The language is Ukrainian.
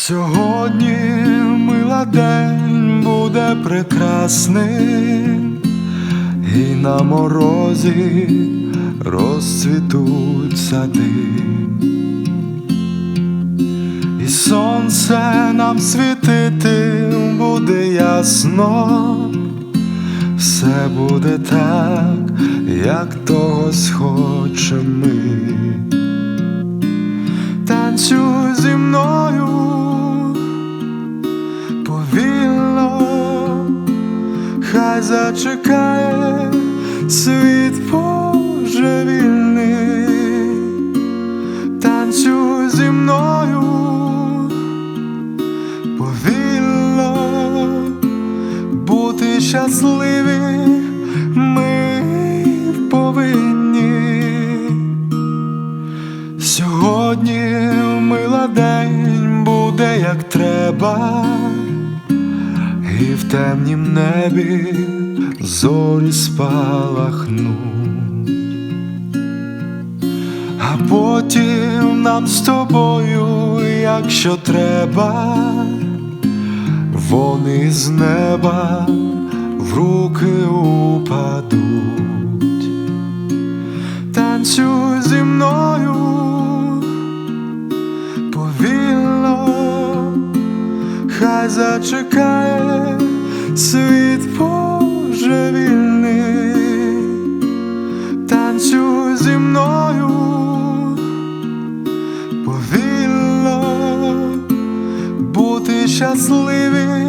Сьогодні мила день буде прекрасним, і на морозі розцвітуть сади, і сонце нам світити буде ясно, все буде так, як того схочемо ми. Танцюй зі мною хай зачекає світ божевільний, танцюй зі мною повільно, бути щасливі ми повинні. Сьогодні мила день буде як треба, і в темнім небі зорі спалахнуть, а потім нам з тобою, якщо треба, вони з неба в руки упадуть. Танцюй зі мною повільно, хай зачекає світ божевільний, танцюй зі мною. Повільно, бути щасливі